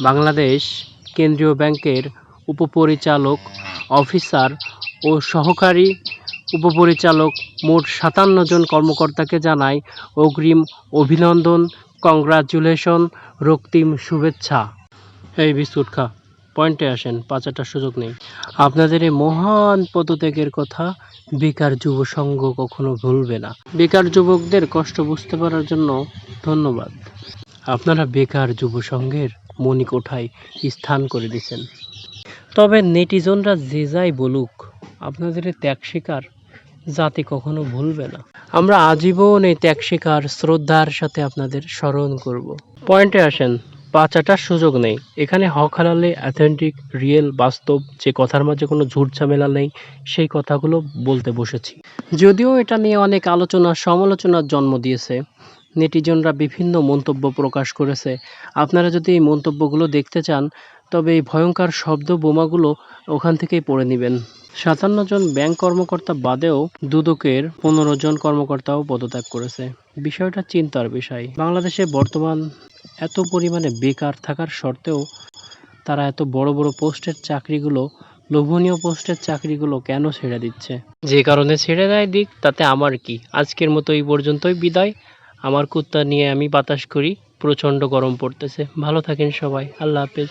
বাংলাদেশ কেন্দ্রীয় ব্যাংকের উপপরিচালক অফিসার ও সহকারী উপপরিচালক মোট সাতান্ন জন কর্মকর্তাকে জানাই অগ্রিম অভিনন্দন, কংগ্রাচুলেশন, রক্তিম শুভেচ্ছা। এই বিস্কুট খা, পয়েন্টে আসেন পাঁচাটার সুযোগ নেই। আপনাদের এই মহান পদত্যাগের কথা বেকার যুব সংঘ কখনো ভুলবে না। বেকার যুবকদের কষ্ট বুঝতে পারার জন্য ধন্যবাদ। আপনারা বেকার যুব সংঘের মণিকোঠায় স্থান করে দিয়েছেন তবে নেটিজনরা যে যাই বলুক, আপনাদের ত্যাগ শিকার জাতি কখনো ভুলবে না। আমরা আজীবন এই ত্যাগ শিকার শ্রদ্ধার সাথে আপনাদের স্মরণ করব। পয়েন্টে আসেন পাঁচাটার সুযোগ নেই। এখানে হক হালালে অ্যাথেন্টিক রিয়েল বাস্তব যে কথার মাঝে কোনো ঝুট ঝামেলা নেই, সেই কথাগুলো বলতে বসেছি। যদিও এটা নিয়ে অনেক আলোচনা, সমালোচনার জন্ম দিয়েছে নেটিজনরা বিভিন্ন মন্তব্য প্রকাশ করেছে। আপনারা যদি এই মন্তব্যগুলো দেখতে চান, তবে এই ভয়ঙ্কর শব্দ বোমাগুলো ওখান থেকেই পড়ে নেবেন। সাতান্ন জন ব্যাংক কর্মকর্তা বাদেও দুদকের পনেরো জন কর্মকর্তাও পদত্যাগ করেছে। বিষয়টা চিন্তার বিষয়। বাংলাদেশে বর্তমান এত পরিমাণে বেকার থাকার সত্ত্বেও তারা এত বড় বড় পোস্টের চাকরিগুলো, লোভনীয় পোস্টের চাকরিগুলো কেন ছেড়ে দিচ্ছে? যে কারণে ছেড়ে দেয় দিক, তাতে আমার কি? আজকের মতো এই পর্যন্তই। বিদায়। আমার কুত্তা নিয়ে আমি বাতাস করি প্রচণ্ড গরম পড়তেছে। ভালো থাকেন সবাই আল্লাহ হাফেজ।